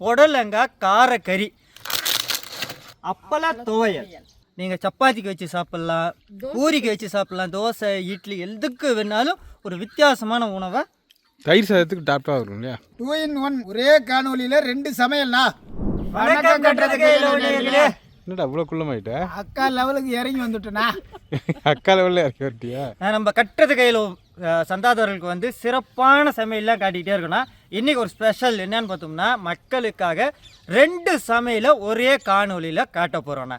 புடலங்காய் காரக்கறி. அப்பள துவையல் நீங்கள் சப்பாத்திக்கு வச்சு சாப்பிட்லாம் பூரிக்கு வச்சு சாப்பிட்லாம் தோசை இட்லி எதுக்கு வேணாலும் ஒரு வித்தியாசமான உணவை. தயிர் சாதத்துக்கு டாப்டாக வரும் இல்லையா? டூ இன் ஒன் ஒரே காணொலியில ரெண்டு சமையல்னா. வணக்கம் கட்டுறதுக்கு. என்னடா அவ்வளோ குள்ளமாயிட்ட? அக்கா லெவலுக்கு இறங்கி வந்துட்டேனா? அக்கா லெவலில் இறக்கி வரட்டியா? நான் நம்ம கட்டுறது கையில் சந்தாதாரர்களுக்கு வந்து சிறப்பான சமையல்லாம் காட்டிக்கிட்டே இருக்கணும். இன்றைக்கி ஒரு ஸ்பெஷல் என்னன்னு பார்த்தோம்னா மக்களுக்காக ரெண்டு சமையலை ஒரே காணொலியில் காட்ட போகிறோண்ணா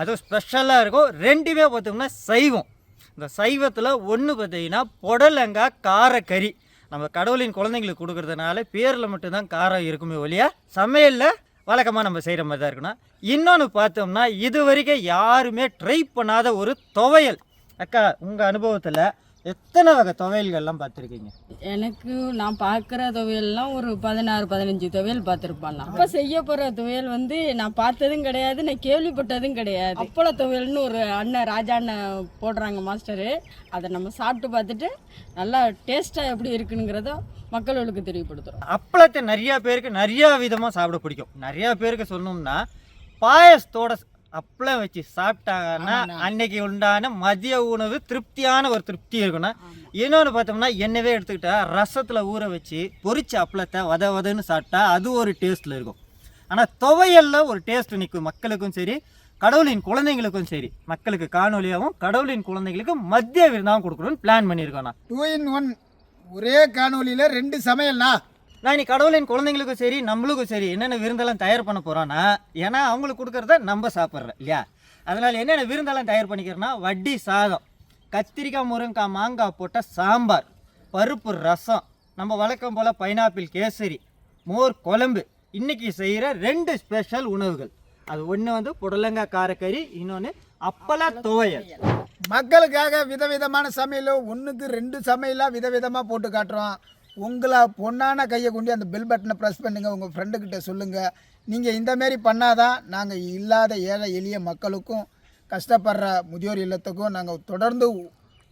அதுவும் ஸ்பெஷலாக இருக்கும். ரெண்டுமே பார்த்தோம்னா சைவம். இந்த சைவத்தில் ஒன்று பார்த்தீங்கன்னா புடலங்காய் காரக்கறி. நம்ம கடவுளின் குழந்தைங்களுக்கு கொடுக்கறதுனால பேரில் மட்டும்தான் காரம் இருக்குமே ஒழியா சமையலில் வழக்கமாக நம்ம செய்கிற மாதிரி தான் இருக்கணும். இன்னொன்று பார்த்தோம்னா இது வரைக்கும் யாருமே ட்ரை பண்ணாத ஒரு துவையல். அக்கா உங்கள் அனுபவத்தில் எத்தனை வகை துவையல்கள்லாம் பார்த்துருக்கீங்க? எனக்கு நான் பார்க்குற துவையல்லாம் ஒரு பதினாறு பதினஞ்சு துவையல் பார்த்துருப்பான் அப்போ செய்ய போகிற துவையல் வந்து நான் பார்த்ததும் கிடையாது நான் கேள்விப்பட்டதும் கிடையாது. அப்பள துவையல்னு ஒரு அண்ணன் ராஜா அண்ணன் போடுறாங்க மாஸ்டரு. அதை நம்ம சாப்பிட்டு பார்த்துட்டு நல்லா டேஸ்ட்டாக எப்படி இருக்குங்கிறத மக்களுக்கு தெரியப்படுத்துகிறோம் அப்பளத்தை நிறையா பேருக்கு நிறையா விதமாக சாப்பிட பிடிக்கும். நிறையா பேருக்கு சொல்லணும்னா பாயசத்தோட அப்பளம் வச்சு சாப்பிட்டாங்கன்னா அன்னைக்கு உண்டான மதிய உணவு திருப்தியான ஒரு திருப்தி இருக்கும்னா இன்னொன்று பார்த்தோம்னா என்னவே எடுத்துக்கிட்டா ரசத்தில் ஊற வச்சு பொரிச்ச அப்பளத்தை வத வதன்னு சாப்பிட்டா அது ஒரு டேஸ்ட்டில் இருக்கும். ஆனால் துவையல்ல ஒரு டேஸ்ட் நிற்கும் மக்களுக்கும் சரி கடவுளின் குழந்தைங்களுக்கும் சரி. மக்களுக்கு காணொலியாகவும் கடவுளின் குழந்தைங்களுக்கும் மத்திய விருந்தாகவும் கொடுக்கணும்னு பிளான் பண்ணியிருக்கோம் நான் டூ இன் ஒன் ஒரே காணொலியில ரெண்டு சமையல்னா நான் இன்னைக்கு கடவுளின் குழந்தைங்களுக்கும் சரி நம்மளுக்கும் சரி என்னென்ன விருந்தெல்லாம் தயார் பண்ண போகிறோன்னா ஏன்னா அவங்களுக்கு கொடுக்குறத நம்ம சாப்பிட்றோம் இல்லையா? அதனால் என்னென்ன விருந்தெல்லாம் தயார் பண்ணிக்கிறோன்னா வட்டி சாதம் கத்திரிக்காய் முருங்கக்காய் மாங்காய் போட்ட சாம்பார் பருப்பு ரசம் நம்ம வழக்கம் போல் பைனாப்பிள் கேசரி மோர் குழம்பு. இன்றைக்கி செய்கிற ரெண்டு ஸ்பெஷல் உணவுகள். அது ஒன்று வந்து புடலங்காய் காரக்கறி இன்னொன்று அப்பள துவையல். மக்களுக்காக விதவிதமான சமையல் ஒன்றுக்கு ரெண்டு சமையலாக விதவிதமாக போட்டு காட்டுறோம். உங்களை பொண்ணான கையை கொண்டு அந்த பெல் பட்டனை ப்ரெஸ் பண்ணுங்கள் உங்கள் ஃப்ரெண்டுக்கிட்ட சொல்லுங்கள் நீங்கள் இந்தமாரி பண்ணாதான் நாங்கள் இல்லாத ஏழை எளிய மக்களுக்கும் கஷ்டப்படுற முதியோர் இல்லத்துக்கும் நாங்கள் தொடர்ந்து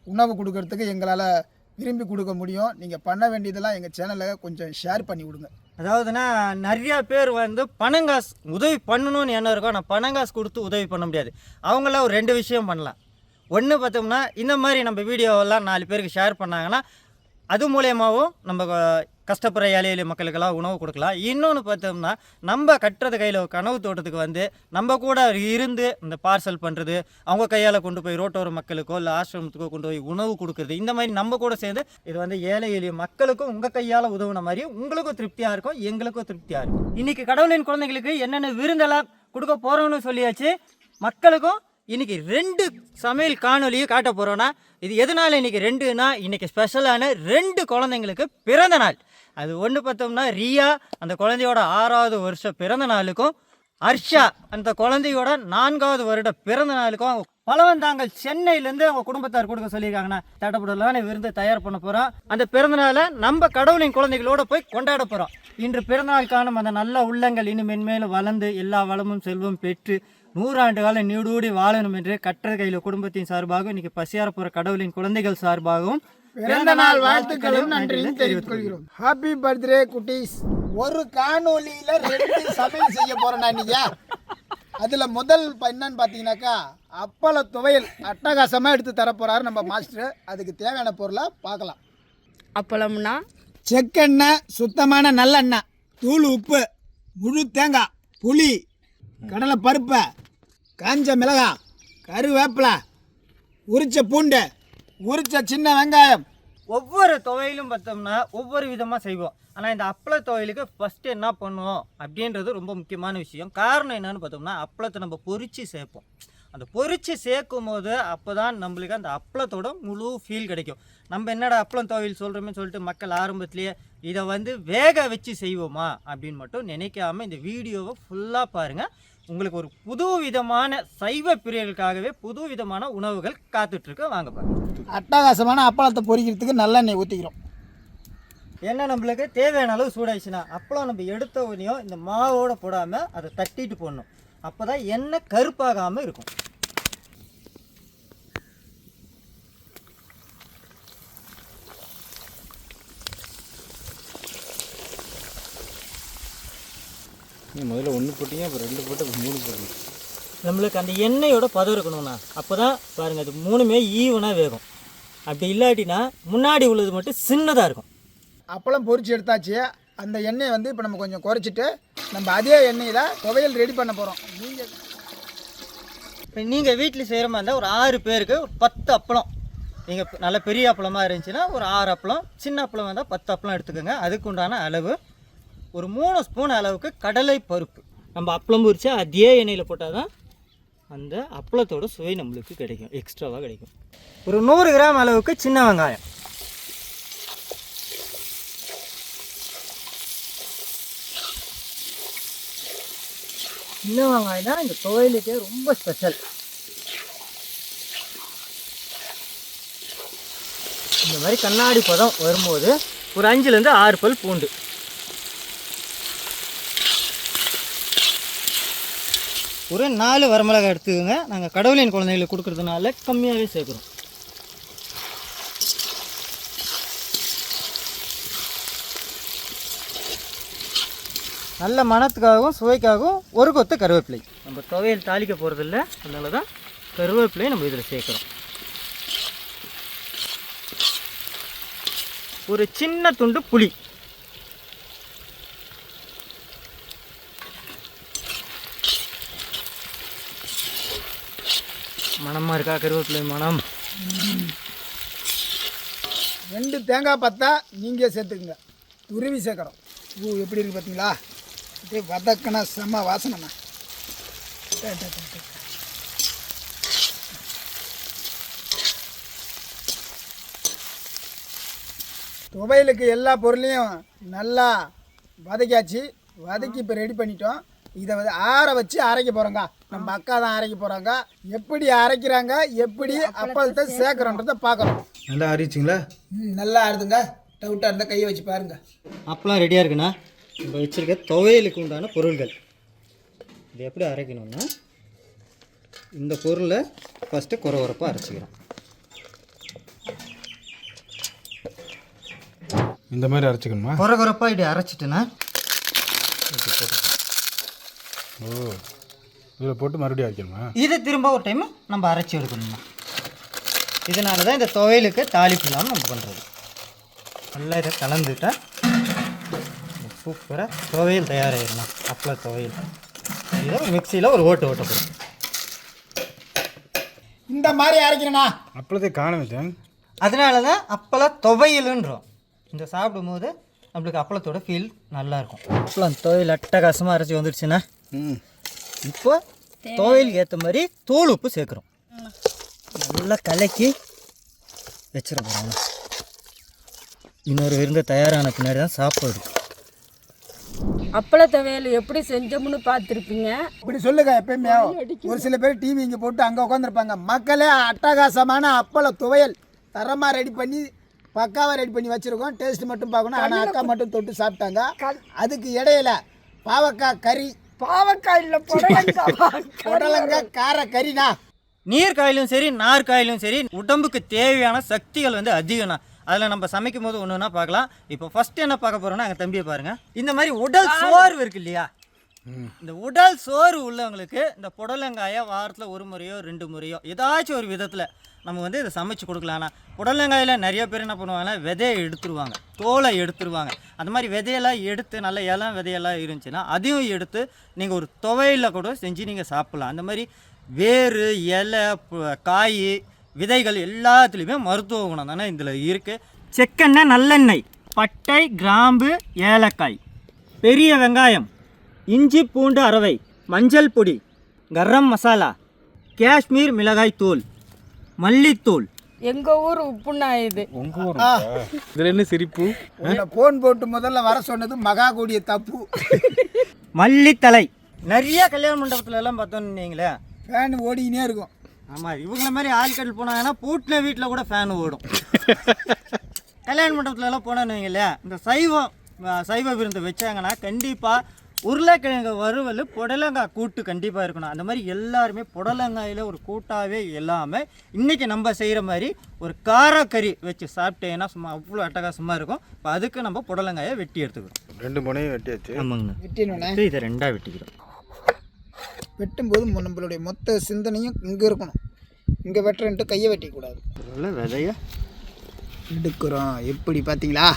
உணவு கொடுக்கறதுக்கு எங்களால் விரும்பி கொடுக்க முடியும். நீங்கள் பண்ண வேண்டியதெல்லாம் எங்கள் சேனலை கொஞ்சம் ஷேர் பண்ணி விடுங்க. அதாவதுன்னா நிறையா பேர் வந்து பணங்காசு உதவி பண்ணணும்னு என்ன இருக்கும் ஆனால் பணங்காசு கொடுத்து உதவி பண்ண முடியாது. அவங்களாம் ஒரு ரெண்டு விஷயம் பண்ணலாம். ஒன்று பார்த்தோம்னா இந்த மாதிரி நம்ம வீடியோவெல்லாம் நாலு பேருக்கு ஷேர் பண்ணாங்கன்னா அது மூலயமாவும் நம்ம கஷ்டப்படுற ஏழை எளிய மக்களுக்கெல்லாம் உணவு கொடுக்கலாம். இன்னொன்று பார்த்தோம்னா நம்ம கட்டுறது கையில் கனவு தோட்டத்துக்கு வந்து நம்ம கூட இருந்து இந்த பார்சல் பண்ணுறது அவங்க கையால் கொண்டு போய் ரோட்டோர மக்களுக்கோ இல்லை ஆசிரமத்துக்கோ கொண்டு போய் உணவு கொடுக்குறது இந்த மாதிரி நம்ம கூட சேர்ந்து இது வந்து ஏழை எளிய மக்களுக்கும் உங்கள் கையால் உதவுன மாதிரி உங்களுக்கும் திருப்தியாக இருக்கும் எங்களுக்கும் திருப்தியாக இருக்கும். இன்றைக்கி கடவுளின் குழந்தைங்களுக்கு என்னென்ன விருந்தெல்லாம் கொடுக்க போகிறோம்னு சொல்லியாச்சு மக்களுக்கும் இன்னைக்கு ரெண்டு சமையல் காணொலியும் காட்ட போகிறோன்னா இது எதனால இன்றைக்கி ரெண்டுனா இன்றைக்கி ஸ்பெஷலான ரெண்டு குழந்தைங்களுக்கு பிறந்த நாள். அது ஒன்று பார்த்தோம்னா ரியா அந்த குழந்தையோட ஆறாவது வருஷம் பிறந்த நாளுக்கும் ஹர்ஷா அந்த குழந்தையோட நான்காவது வருட பிறந்த நாளுக்கும் அவங்க பலவந்தாங்கள் சென்னையிலேருந்து அவங்க குடும்பத்தார் கொடுக்க சொல்லியிருக்காங்கண்ணா தட்டப்படலான விருந்து தயார் பண்ண போகிறோம் அந்த பிறந்தநாளை நம்ம கடவுளின் குழந்தைகளோட போய் கொண்டாட போகிறோம் இன்று பிறந்தநாள் காணும் அந்த நல்ல உள்ளங்கள் இன்னும் மென்மேலும் வளர்ந்து எல்லா வளமும் செல்வம் பெற்று நூறாண்டு காலம் நீடூடி வாழணும் என்று கற்ற கையில் குடும்பத்தின் சார்பாகவும் இன்னைக்கு பசியார போகிற கடவுளின் குழந்தைகள் சார்பாகவும் பிறந்த நாள் வாழ்த்துக்களும் நன்றியும் தெரிவித்துக் கொள்கிறோம் ஹாப்பி பர்த்டே குட்டீஸ். ஒரு காணொலியில ரெண்டு சமையல் செய்ய போறேன் இன்னைக்கு. அதுல முதல் என்னன்னு பாத்தீங்கன்னாக்கா அப்பள துவையல் அட்டகாசமா எடுத்து தர போறாரு நம்ம மாஸ்டர். அதுக்கு தேவையான பொருளை பார்க்கலாம். அப்பளம்னா? செக்கெண்ணெய் சுத்தமான நல்லெண்ணெய் தூள் உப்பு முழு தேங்காய் புளி கடலை பருப்பை காஞ்ச மிளகாய் கருவேப்பிலை உரிச்ச பூண்டு உரிச்ச சின்ன வெங்காயம். ஒவ்வொரு துவையிலும் பார்த்தோம்னா ஒவ்வொரு விதமாக செய்வோம். ஆனால் இந்த அப்பள துவையலுக்கு ஃபஸ்ட்டு என்ன பண்ணுவோம் அப்படின்றது ரொம்ப முக்கியமான விஷயம். காரணம் என்னன்னு பார்த்தோம்னா அப்பளத்தை நம்ம பொரிச்சு சேர்ப்போம். அந்த பொரிச்சு சேர்க்கும் போது அப்போ தான் நம்மளுக்கு அந்த அப்பளத்தோட முழு ஃபீல் கிடைக்கும். நம்ம என்னடா அப்பளம் துவையல் சொல்கிறோமே சொல்லிட்டு மக்கள் ஆரம்பத்திலேயே இதை வந்து வேக வச்சு செய்வோமா அப்படின்னு மட்டும் நினைக்காம இந்த வீடியோவை ஃபுல்லாக பாருங்கள் உங்களுக்கு ஒரு புது விதமான சைவ பிரியர்களுக்காகவே புது விதமான உணவுகள் காத்துட்ருக்கு. வாங்க பாருங்க. அட்டகாசமான அப்பளத்தை பொரிக்கிறதுக்கு நல்லெண்ணெய் ஊற்றிக்கிறோம் எண்ணெய் நம்மளுக்கு? தேவையான அளவு சூடாயிடுச்சுன்னா அப்பளம் நம்ம எடுத்த உடனேயும் இந்த மாவோட போடாமல் அதை தட்டிட்டு போடணும். அப்போ தான் எண்ணெய் கருப்பாகாமல் இருக்கும் முதல்ல ஒன்று போட்டீங்க அப்புறம் ரெண்டு போட்டு அப்புறம் மூணு போட்டீங்க நம்மளுக்கு அந்த எண்ணெயோட பதம் இருக்கணும்ண்ணா. அப்போ தான் பாருங்கள் அது மூணுமே ஈவனாக வேகும். அப்படி இல்லாட்டினா முன்னாடி உள்ளது மட்டும் சின்னதாக இருக்கும். அப்பளம் பொரிச்சு எடுத்தாச்சு. அந்த எண்ணெயை வந்து இப்போ நம்ம கொஞ்சம் குறைச்சிட்டு நம்ம அதே எண்ணெயில் துவையல் ரெடி பண்ண போகிறோம் நீங்கள் இப்போ நீங்கள் வீட்டில் செய்கிற மாதிரி இருந்தால் ஒரு ஆறு பேருக்கு ஒரு பத்து அப்பளம். நீங்கள் நல்ல பெரிய அப்பளமாக இருந்துச்சுன்னா ஒரு ஆறு அப்பளம் சின்ன அப்பளம் வந்தால் பத்து அப்பளம் எடுத்துக்கோங்க. அதுக்கு உண்டான அளவு ஒரு மூணு ஸ்பூன் அளவுக்கு கடலை பருப்பு. நம்ம அப்பளம் பொரிச்சா அதே எண்ணெயில் போட்டால் தான் அந்த அப்பளத்தோட சுவை நம்மளுக்கு கிடைக்கும் எக்ஸ்ட்ராவாக கிடைக்கும். ஒரு நூறு கிராம் அளவுக்கு சின்ன வெங்காயம். சின்ன வெங்காயம் தான் இந்த துவையலுக்கே ரொம்ப ஸ்பெஷல் இந்த மாதிரி கண்ணாடி பதம் வரும்போது ஒரு அஞ்சுலேருந்து ஆறு பல் பூண்டு. ஒரு நாலு வரமிளகாய் எடுத்துக்கோங்க. நாங்கள் கடவுளின் குழந்தைகளுக்கு கொடுக்குறதுனால கம்மியாகவே சேர்க்குறோம். நல்ல மணத்துக்காகவும் சுவைக்காகவும் ஒரு கொத்து கருவேப்பிலை. நம்ம துவையல் தாளிக்க போகிறதில்ல அதனால தான் கருவேப்பிலையை நம்ம இதில் சேர்க்குறோம். ஒரு சின்ன துண்டு புளி. மணமாக இருக்கா கருவேப்பிலை மணம்? ரெண்டு தேங்காய் பத்தா நீங்கள் சேர்த்துக்குங்க. துருவி சேர்க்குறோம். பூ எப்படி இருக்குது பார்த்தீங்களா அப்படியே வதக்கினா செம்ம வாசனைண்ணா. துவையலுக்கு எல்லா பொருளையும் நல்லா வதக்கியாச்சு. வதக்கி இப்போ ரெடி பண்ணிட்டோம். இதை வந்து ஆற வச்சு அரைக்க போகிறோங்க நம்ம அக்கா தான் அரைக்க போகிறாங்க எப்படி அரைக்கிறாங்க எப்படி அப்பளத்தை சேர்க்குறோன்றதை பார்க்குறோம் நல்லா ஆறிச்சிங்களா ம் நல்லா ஆறுதுங்க. டவுட்டாக இருந்தால் கையை வச்சு பாருங்க. அப்பெல்லாம் ரெடியாக இருக்குண்ணா? நம்ம வச்சுருக்க துவையலுக்கு உண்டான பொருள்கள். இது எப்படி அரைக்கணும்னா இந்த பொருளை ஃபஸ்ட்டு குறை குறைப்பாக அரைச்சிக்கிறோம். இந்த மாதிரி அரைச்சிக்கணுமா? குறை குறைப்பாக இப்படி அரைச்சிட்டுனா ஓ இதில் போட்டு மறுபடியும் அரைக்கணுமா? இதை திரும்ப ஒரு டைம் நம்ம அரைச்சி எடுக்கணும்ண்ணா இதனால தான் இந்த துவையலுக்கு தாளிப்பு இல்லாமல் நம்ம பண்ணுறது நல்லா இதை கலந்துட்டா சூப்பராக துவையல் தயாராகிடலாம். அப்பள துவையல். இதை ஒரு மிக்சியில் ஒரு ஓட்டு ஓட்ட போகிறோம் இந்த மாதிரி அரைக்கிறேண்ணா அப்பளத்தை தேங்க அதனால தான் அப்பள துவையலுன்றோம். இந்த சாப்பிடும்போது நம்மளுக்கு அப்பளத்தோட ஃபீல் நல்லாயிருக்கும். அப்பளம் துவையல் அட்டகாசமாக அரைச்சி வந்துடுச்சுன்னா ம். இப்போ துவையலுக்கு ஏற்ற மாதிரி தூள் உப்பு சேர்க்குறோம். நல்லா கலக்கி வச்சிட போகிறோம் இன்னொரு விருந்து தயாரான பின்னாடி தான் சாப்பாடு. அப்பள துவையல் எப்படி செஞ்சோம்னு பார்த்துருப்பீங்க. இப்படி சொல்லுங்க எப்பயுமே. ஒரு சில பேர் டிவி இங்கே போட்டு அங்கே உட்காந்துருப்பாங்க மக்களே அட்டகாசமான அப்பள துவையல். தரமாக ரெடி பண்ணி பக்காவாக ரெடி பண்ணி வச்சுருக்கோம். டேஸ்ட் மட்டும் பார்க்கணும். ஆனால் அக்கா மட்டும் தொட்டு சாப்பிட்டாங்க. அதுக்கு இடையில பாவக்காய் கறி. பாவக்காய் இல்லை புடலங்காய் கார கறினா. நீர்க்காயிலும் சரி நார்காயிலும் சரி உடம்புக்கு தேவையான சக்திகள் வந்து அதிகம்ண்ணா அதில் நம்ம சமைக்கும் போது ஒன்று ஒன்றா பார்க்கலாம். இப்போ ஃபஸ்ட்டு என்ன பார்க்க போகிறோம்னா எங்கள் தம்பியை பாருங்கள் இந்த மாதிரி உடல் சோர்வு இருக்கு இல்லையா? இந்த உடல் சோர்வு உள்ளவங்களுக்கு இந்த புடலங்காயை வாரத்தில் ஒரு முறையோ ரெண்டு முறையோ ஏதாச்சும் ஒரு விதத்தில் நம்ம வந்து இதை சமைச்சு கொடுக்கலாம்னா புடலங்காயில் நிறைய பேர் என்ன பண்ணுவாங்கன்னா விதையை எடுத்துருவாங்க. தோலை எடுத்துருவாங்க. அந்த மாதிரி விதையெல்லாம் எடுத்து நல்ல இலம் விதையெல்லாம் இருந்துச்சுன்னா அதையும் எடுத்து நீங்கள் ஒரு துவையில் கூட செஞ்சு நீங்கள் சாப்பிட்லாம். அந்த மாதிரி வேறு இலை காய் விதைகள் எல்லாத்துலேயுமே மருத்துவ குணம் தானே இதில் இருக்குது செக்கெண்ணெய் நல்லெண்ணெய் பட்டை கிராம்பு ஏலக்காய் பெரிய வெங்காயம் இஞ்சி பூண்டு அரவை மஞ்சள் பொடி கரம் மசாலா காஷ்மீர் மிளகாய் தூள் மல்லித்தூள். எங்க ஊர் உப்புண்ணா இது. உங்கள் ஊர் இதில் என்ன சிரிப்பு? ஃபோன் போட்டு முதல்ல வர சொன்னது மகா கூடிய தப்பு. மல்லித்தலை. நிறைய கல்யாண மண்டபத்துல எல்லாம் பார்த்தோன்னு வைங்களேன் ஃபேன் ஓடிக்கினே இருக்கும். ஆமாம் இவங்கள மாதிரி ஆட்கள் போனாங்கன்னா பூட்டின வீட்டில் கூட ஃபேன் ஓடும். கல்யாண மண்டபத்துல எல்லாம் போனோன்னு வைங்களேன் இந்த சைவம் சைவ விருந்து வச்சாங்கன்னா கண்டிப்பாக உருளைக்கிழங்கு வறுவல் புடலங்காய் கூட்டு கண்டிப்பாக இருக்கணும். அந்த மாதிரி எல்லாருமே புடலங்காயில் ஒரு கூட்டாகவே இல்லாமல் இன்றைக்கி நம்ம செய்கிற மாதிரி ஒரு காரக்கறி வச்சு சாப்பிட்டேன்னா சும்மா அவ்வளோ அட்டகாசமாக இருக்கும். இப்போ அதுக்கு நம்ம புடலங்காயை வெட்டி எடுத்துக்கிறோம். ரெண்டு முனையும் வெட்டியாச்சு. ஆமாங்கண்ணா. வெட்டினோடனே இதை ரெண்டாக வெட்டிக்கிறோம். வெட்டும்போது நம்மளுடைய மொத்த சிந்தனையும் இங்கே இருக்கணும். இங்கே வெட்டுறன்ட்டு கையை வெட்டிக்கூடாது. விதைய? எடுக்கிறோம். எப்படி பார்த்தீங்களா?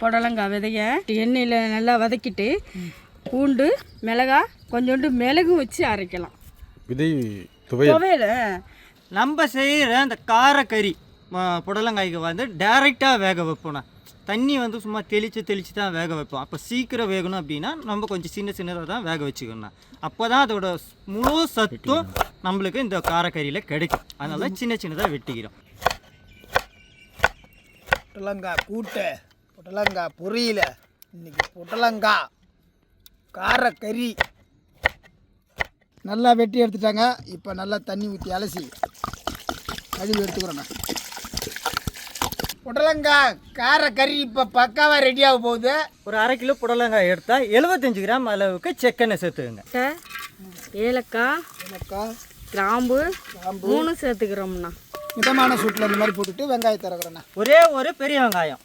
புடலங்காய் விதைய எண்ணெயில் நல்லா வதக்கிட்டு பூண்டு மிளகா கொஞ்சோண்டு மிளகு வச்சு அரைக்கலாம். விதை துவையல். துவையல் நம்ம செய்கிற அந்த காரக்கறி ம- புடலங்காய்க்கு வந்து டைரெக்டாக வேக வைப்போம்ண்ணா தண்ணி வந்து சும்மா தெளித்து தெளித்து தான் வேக வைப்போம். அப்போ சீக்கிரம் வேகணும் அப்படின்னா நம்ம கொஞ்சம் சின்ன சின்னதாக தான் வேக வச்சுக்கணும். அப்போ தான் அதோட முழு சத்தும் நம்மளுக்கு இந்த காரக்கறியில் கிடைக்கும். அதனால சின்ன சின்னதாக வெட்டிக்கிறோம். புடலங்காய் கூட்டு புடலங்காய் பொரியல இன்னைக்கு புடலங்காய் காரக்கறி. நல்லா வெட்டி எடுத்துட்டாங்க. இப்போ நல்லா தண்ணி ஊற்றி அலசி கழுவி எடுத்துக்கிறோங்க. புடலங்காய் காரக்கறி இப்போ பக்காவாக ரெடியாக போகுது. ஒரு அரை கிலோ புடலங்காய் எடுத்தால் 75 கிராம் அளவுக்கு செக்கெண்ணெய் சேர்த்துக்குங்க. ஏலக்காய் எனக்கா கிராம்பு மூணு சேர்த்துக்கிறோம்ண்ணா. மிதமான சூட்டில் இந்த மாதிரி போட்டுட்டு வெங்காயத்தை இறக்குறேண்ணா ஒரே ஒரு பெரிய வெங்காயம்.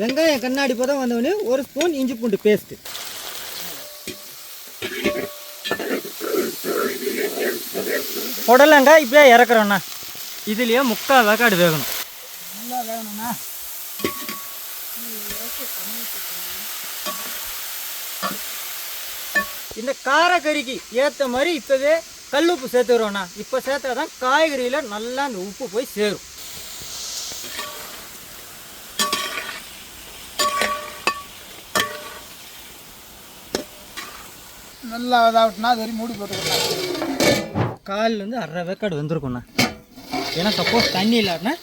வெங்காயம் கண்ணாடி பதம் வந்தவொடனே ஒரு ஸ்பூன் இஞ்சி பூண்டு பேஸ்ட்டு புடலங்காய் இப்படியே இறக்குறோண்ணா. இதுலேயே முக்கால் வேக்காடு வேகணும். நல்லா இந்த காரக்கறிக்கு ஏற்ற மாதிரி இப்போவே கல்லுப்பு சேர்த்துக்கிறோண்ணா இப்போ சேர்த்தா தான் காய்கறியில் நல்லா அந்த உப்பு போய் சேரும். நல்லா இதாகட்டுனா அது வரையும் மூடி போட்டுக்கலாம் காலில் வந்து அரை வேக்காடு வந்திருக்கும்ண்ணா. ஏன்னா சப்போஸ் தண்ணி இல்லாட்டினா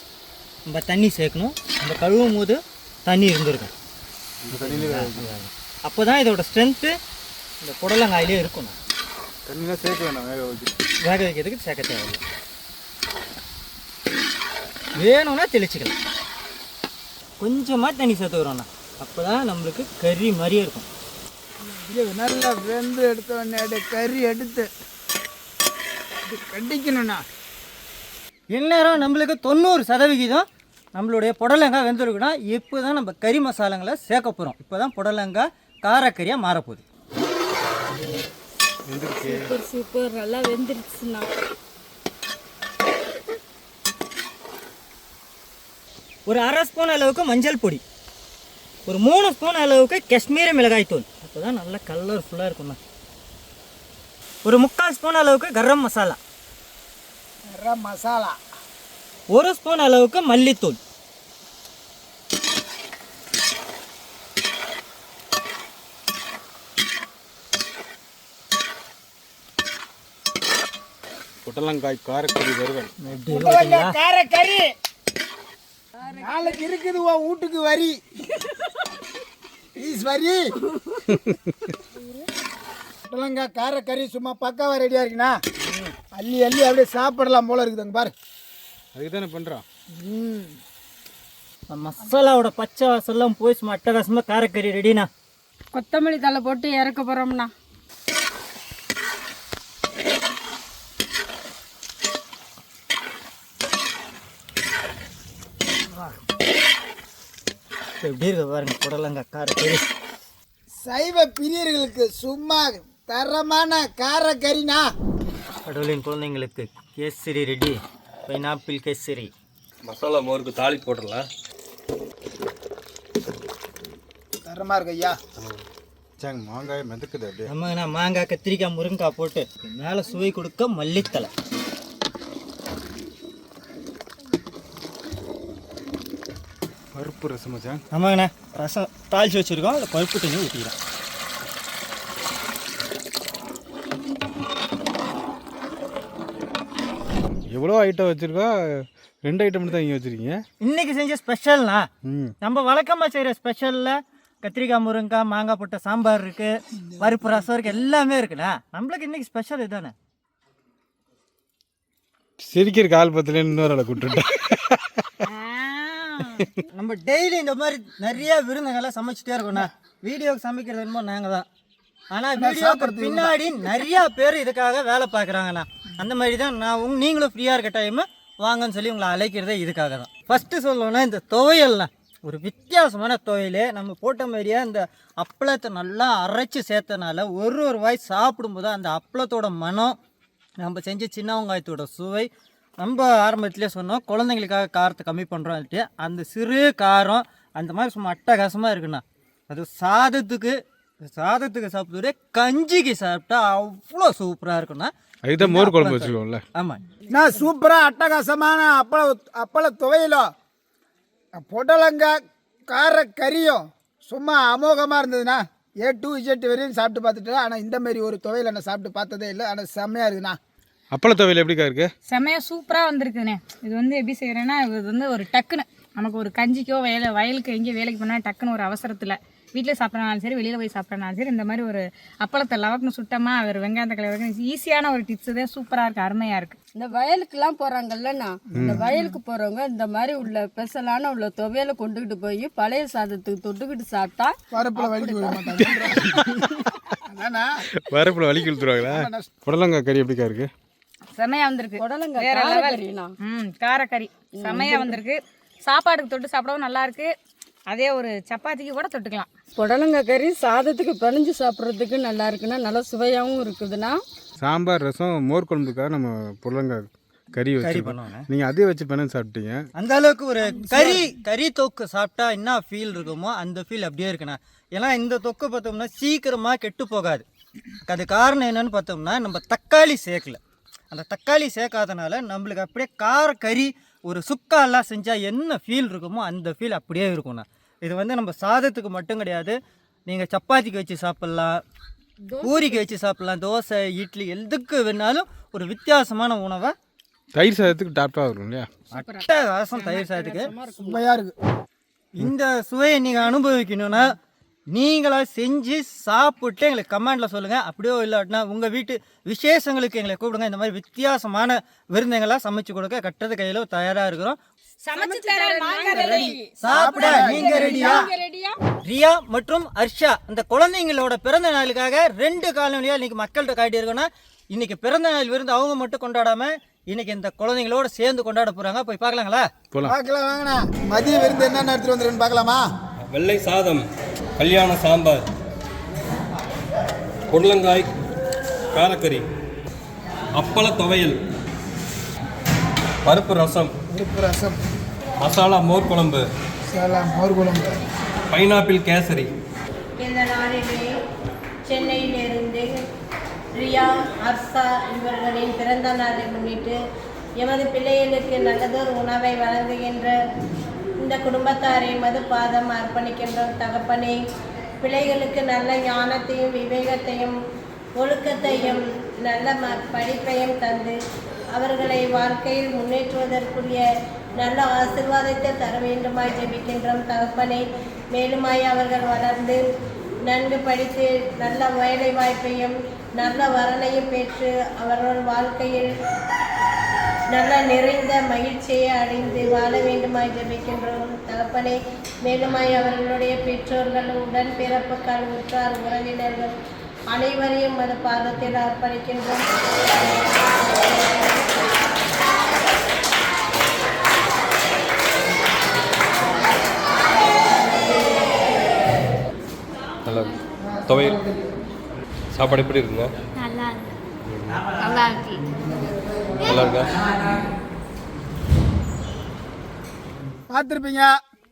நம்ம தண்ணி சேர்க்கணும். நம்ம கழுவும் போது தண்ணி இருந்திருக்கும். அப்போ தான் இதோட ஸ்ட்ரென்த்து இந்த புடலங்காயிலே இருக்கும்ண்ணா. தண்ணிலாம் சேர்க்க வேணாம் வேக வச்சு வேக வைக்கிறதுக்கு சேர்க்க தேவையில்லை. வேணும்னா தெளிச்சுக்கலாம். கொஞ்சமாக தண்ணி சேர்த்துக்கிறோண்ணா அப்போ தான் நம்மளுக்கு கறி மாதிரியே இருக்கும். நல்லா வெந்து எடுத்த உடனே கறி எடுத்து இது கடிக்கணும்ண்ணா இந்நேரம் நம்மளுக்கு தொண்ணூறு சதவிகிதம் நம்மளுடைய புடலங்காய் வெந்திருக்குன்னா இப்போ தான் நம்ம கறி மசாலாங்களை சேர்க்க போகிறோம் இப்போ தான் புடலங்காய் காரக்கறியாக மாறப்போகுது. Super super. நல்லா வெந்துருச்சுண்ணா. ஒரு அரை ஸ்பூன் அளவுக்கு மஞ்சள் பொடி. ஒரு மூணு ஸ்பூன் அளவுக்கு காஷ்மீரி மிளகாய் தூள் அப்போ தான் நல்லா கலர்ஃபுல்லாக இருக்கும்ண்ணா. ஒரு முக்கால் ஸ்பூன் அளவுக்கு கரம் மசாலா. வேற மசாலா. ஒரு ஸ்பூன் அளவுக்கு மல்லித்தூள். புடலங்காய் காரக்கறி வறுவல். புடலங்காய் கார கறி நாளைக்கு இருக்குது உன் வீட்டுக்கு வரி. ப்ளீஸ் வரி. புடலங்காய் கார கறி சும்மா பக்காவா ரெடியாக இருக்குண்ணா. அள்ளி அள்ளி அப்படியே சாப்பிடலாம் போல இருக்குதுங்க பாரு. அதுக்கு தானே பண்ணுறோம் ம் மசாலாவோட பச்சை வாசல்லாம் போய் சும்மா அட்டகாசமாக காரக்கறி ரெடிண்ணா கொத்தமல்லி தலை போட்டு இறக்க போகிறோம்ண்ணா எப்படி இருக்கு பாருங்க புடலங்காய் காரக்கறி சைவ பிரியர்களுக்கு சும்மா தரமான கார கறிண்ணா கடவுளின் குழந்தைங்களுக்கு கேசரி ரெடி. பைனாப்பிள் கேசரி. மசாலா மோருக்கு தாளி போட்டுடலாம். தரமா இருக்கு ஐயா. சாங்க மாங்காய் மிதக்குது அப்படியே. நம்ம மாங்காய் கத்திரிக்காய் முருங்கைக்காய் போட்டு மேலே சுவை கொடுக்க மல்லித்தலை பருப்பு ரசமா சாங் ஆமாங்கண்ணா ரசம் தாளிச்சு வச்சுருக்கோம் அதில் பருப்பு தண்ணி ஊற்றிக்கிறோம் எவ்வளோ ஐட்டம் வச்சுருக்கா? ரெண்டு ஐட்டம் மட்டும் தான் இங்கே வச்சுருக்கீங்க. இன்னைக்கு செஞ்ச ஸ்பெஷல்னா நம்ம வழக்கமாக செய்கிற ஸ்பெஷலில் கத்திரிக்காய் முருங்கைக்காய் மாங்காய் போட்ட சாம்பார் இருக்குது பருப்பு ரசம் இருக்குது எல்லாமே இருக்குண்ணா. நம்மளுக்கு இன்னைக்கு ஸ்பெஷல் இதுதானே சிரிக்கிற கால் பத்துல இன்னொரு ஆளை கூட்டுட்டேன் நம்ம டெய்லி இந்த மாதிரி நிறைய விருந்துங்கெல்லாம் சமைச்சிட்டே இருக்கோண்ணா வீடியோக்கு சமைக்கிறது என்னமோ நாங்கள் தான் ஆனால் வீடியோக்கு பின்னாடி நிறைய பேர் இதுக்காக வேலை பார்க்குறாங்கண்ணா. அந்த மாதிரி தான் நான் உங்க நீங்களும் ஃப்ரீயாக இருக்க டைமு வாங்கன்னு சொல்லி உங்களை அழைக்கிறதே இதுக்காக தான். ஃபஸ்ட்டு சொல்லணும்னா இந்த துவையல்லாம் ஒரு வித்தியாசமான துவையல். நம்ம போட்ட மாதிரியே இந்த அப்பளத்தை நல்லா அரைச்சி சேர்த்தனால ஒரு ஒரு வாய் சாப்பிடும்போது அந்த அப்பளத்தோட மனம் நம்ம செஞ்ச சின்ன வெங்காயத்தோட சுவை நம்ம ஆரம்பத்திலே சொன்னோம் குழந்தைங்களுக்காக காரத்தை கம்மி பண்ணுறோம்ட்டு அந்த சிறு காரம் அந்த மாதிரி சும்மா அட்டகாசமாக இருக்குண்ணா. அது சாதத்துக்கு சாதத்துக்கு சாப்பிட்டு கஞ்சிக்கு சாப்பிட்டா அவ்வளோ சூப்பராக இருக்குண்ணா அதுதான் மோர் குழம்பு வச்சுருக்கோம்ல ஆமாம் நான் சூப்பராக அட்டகாசமான அப்பள அப்பள துவையலும் புடலங்காய் கார கறியும் சும்மா அமோகமாக இருந்ததுண்ணா ஏ டூ இஜெட் வரையும் சாப்பிட்டு பார்த்துட்டு ஆனால் இந்த மாதிரி ஒரு துவையலை நான் சாப்பிட்டு பார்த்ததே இல்லை. ஆனால் செம்மையாக இருக்குண்ணா. அப்பள துவையல் எப்படிக்கா இருக்கு? செமையா சூப்பராக வந்திருக்குதுண்ணே இது வந்து எப்படி செய்கிறேன்னா இது வந்து ஒரு டக்குன்னு நமக்கு ஒரு கஞ்சிக்கோ வயல வயலுக்கு எங்கேயோ வேலைக்கு போனால் டக்குன்னு ஒரு அவசரத்தில் வீட்டில் சாப்பிட்றனாலும் சரி வெளியில் போய் சாப்பிட்றனாலும் சரி இந்த மாதிரி ஒரு அப்பளத்தை லவக்குன்னு சுட்டமாக ஒரு வெங்காயத்தை கலவரம் ஈஸியான ஒரு டிப்ஸ் தான். சூப்பராக இருக்குது அருமையாக இருக்குது இந்த வயலுக்குலாம் போகிறாங்கல்லண்ணா இந்த வயலுக்கு போகிறவங்க இந்த மாதிரி உள்ள ஸ்பெஷலான உள்ள துவையலை கொண்டுக்கிட்டு போய் பழைய சாதத்துக்கு தொட்டுக்கிட்டு சாப்பிட்டா வரப்புல வலிக்கு இழுத்துருவாங்களா புடலங்காய் கறி எப்படிக்கா இருக்கு? செமையாக வந்திருக்கு. புடலங்காய் வேற. ம் காரக்கறி. செமையாக வந்திருக்கு. சாப்பாடுக்கு தொட்டு சாப்பிடவும் நல்லா இருக்கு. அதே ஒரு சப்பாத்திக்கு கூட தொட்டுக்கலாம். புடலங்காய் கறி சாதத்துக்கு பிணைஞ்சு சாப்பிட்றதுக்கு நல்லா இருக்குண்ணா நல்லா சுவையாகவும் இருக்குதுண்ணா சாம்பார் ரசம் மோர் குழம்புக்காக நம்ம புடலங்காய் கறி பண்ணுவோண்ணே நீங்கள் அதே வச்சு பண்ண சாப்பிட்டீங்க. அந்த அளவுக்கு ஒரு கறி கறி தொக்கு சாப்பிட்டா என்ன ஃபீல் இருக்குமோ அந்த ஃபீல் அப்படியே இருக்குண்ணா. ஏன்னா இந்த தொக்கு பார்த்தோம்னா சீக்கிரமாக கெட்டு போகாது. அது காரணம் என்னன்னு பார்த்தோம்னா நம்ம தக்காளி சேர்க்கல. அந்த தக்காளி சேர்க்காதனால நம்மளுக்கு அப்படியே கார கறி ஒரு சுக்காலாம் செஞ்சால் என்ன ஃபீல் இருக்குமோ அந்த ஃபீல் அப்படியே இருக்கும்ண்ணா. இது வந்து நம்ம சாதத்துக்கு மட்டும் கிடையாது. நீங்கள் சப்பாத்திக்கு வச்சு சாப்பிட்லாம் பூரிக்கு வச்சு. சாப்பிட்லாம் தோசை இட்லி எதுக்கு வேணாலும் ஒரு வித்தியாசமான உணவை தயிர் சாதத்துக்கு டாப்டாக வரும் இல்லையா? அட்டகாசம் தயிர் சாதத்துக்கு. சுவையாக இருக்குது இந்த சுவையை நீங்கள் அனுபவிக்கணும்னா நீங்களா செஞ்சு சாப்பிட்டு எங்களுக்கு கமெண்டில் சொல்லுங்கள் அப்படியோ இல்லாட்டினா உங்கள் வீட்டு விசேஷங்களுக்கு எங்களை கூப்பிடுங்க. இந்த மாதிரி வித்தியாசமான விருந்துங்களாக சமைச்சு கொடுக்க கட்டுறது கையில் தயாராக இருக்கிறோம். நாங்க. சாப்பிட நீங்கள் ரெடியா? ரியா மற்றும் ஹர்ஷா இந்த குழந்தைங்களோட பிறந்த நாளுக்காக ரெண்டு காலநிலையாக இன்னைக்கு மக்கள்கிட்ட காட்டியிருக்கோன்னா இன்னைக்கு பிறந்த நாள் விருந்து அவங்க மட்டும் கொண்டாடாம இன்னைக்கு இந்த குழந்தைங்களோட சேர்ந்து கொண்டாட போகிறாங்க போய் பார்க்கலாங்களா? போகலாம் பார்க்கலாம் வாங்கண்ணா. மதிய விருந்து என்னென்ன எடுத்துகிட்டு வந்துருக்குன்னு பார்க்கலாமா? வெள்ளை சாதம். கல்யாண சாம்பார். புடலங்காய் காரக்கறி அப்பள துவையல் பருப்பு ரசம் பருப்பு ரசம். மசாலா மோர் குழம்பு சேலம் மோர் குழம்பு. பைனாப்பிள் கேசரி. இந்த நாளிலே சென்னையிலிருந்து ரியா ஹர்ஷா இவர்களின் பிறந்த நாளை முன்னிட்டு எமது பிள்ளைகளுக்கு நல்லதொரு உணவை வழங்குகின்ற இந்த குடும்பத்தாரை மது பாதம் அர்ப்பணிக்கின்றோம் தகப்பனே பிள்ளைகளுக்கு நல்ல ஞானத்தையும் விவேகத்தையும் ஒழுக்கத்தையும் நல்ல ம படிப்பையும் தந்து அவர்களை வாழ்க்கையில் முன்னேற்றுவதற்குரிய நல்ல ஆசிர்வாதத்தை தர வேண்டுமாய் ஜெபிக்கின்றோம் தகப்பனே. மேலுமாய் அவர்கள் வளர்ந்து நன்கு படித்து நல்ல வேலை வாய்ப்பையும் நல்ல வரனையும் பெற்று அவர்கள் வாழ்க்கையில் நல்ல நிறைந்த மகிழ்ச்சியை அடைந்து வாழ வேண்டுமாய் ஜெபிக்கின்றோம். தகப்பனே மேலுமாய் அவர்களுடைய பெற்றோர்கள் உடன் பிறப்புகள் உற்றார் உறவினர்கள் அனைவரையும் அது பாதத்தில் அர்ப்பணிக்கின்றோம். நல்லா துவையல் சாப்பாடு எப்படி இருக்குங்க? நல்லா இருக்கு. நல்லா இருக்கு. நல்லா இருக்கா? பார்த்துருப்பீங்க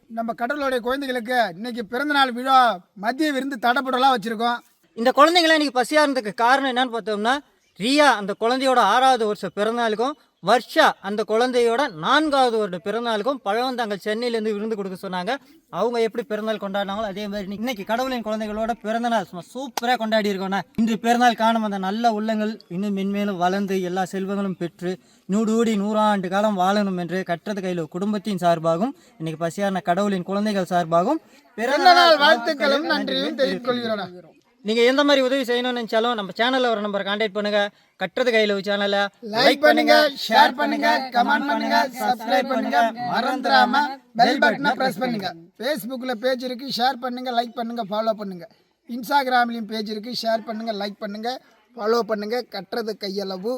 நம்ம கடவுளுடைய குழந்தைகளுக்கு இன்னைக்கு பிறந்தநாள் விழா மதிய விருந்து தடப்படலாம் வச்சுருக்கோம். இந்த குழந்தைங்களாம் இன்னைக்கு பசியாக இருந்ததுக்கு காரணம் என்னன்னு பார்த்தோம்னா ரியா அந்த குழந்தையோட ஆறாவது வருஷம் பிறந்தநாளுக்கும் வர்ஷா அந்த குழந்தையோட நான்காவது வருட பிறநாளுக்கும் பழம் தாங்கள் சென்னையிலேருந்து விருந்து கொடுக்க சொன்னாங்க. அவங்க எப்படி பிறந்தநாள் கொண்டாடினாங்களோ அதே மாதிரி இன்னைக்கு- கடவுளின் குழந்தைகளோட பிறந்தநாள் சும்மா சூப்பராக கொண்டாடி இருக்கோண்ணா இன்று பிறந்தநாள் காணும் அந்த நல்ல உள்ளங்கள் இன்னும் மென்மேலும் வளர்ந்து எல்லா செல்வங்களும் பெற்று நூடூடி நூறாண்டு காலம் வாழணும் என்று கற்றது கையில் குடும்பத்தின் சார்பாகும் இன்னைக்கு பசியான கடவுளின் குழந்தைகள் சார்பாகும் பிறந்த நாள் வாழ்த்துக்களும் நன்றியும் தெரிவித்துக் கொள்கிறோம் நீங்கள் எந்த மாதிரி உதவி செய்யணும்னு நினச்சாலும் நம்ம சேனலில் ஒரு நம்பரை கான்டாக்ட் பண்ணுங்கள் கட்டுறது கையில் சேனலை லைக் பண்ணுங்க ஷேர் பண்ணுங்க கமெண்ட் பண்ணுங்க சப்ஸ்கிரைப் பண்ணுங்க. மறந்துடாம பெல் பட்டனை பிரஸ் பண்ணுங்க. ஃபேஸ்புக்கில் பேஜ் இருக்கு ஷேர் பண்ணுங்க லைக் பண்ணுங்க ஃபாலோ பண்ணுங்க. இன்ஸ்டாகிராம்லேயும் பேஜ் இருக்கு ஷேர் பண்ணுங்க லைக் பண்ணுங்க ஃபாலோ பண்ணுங்க. கட்டுறது கையளவு.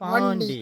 பாண்டி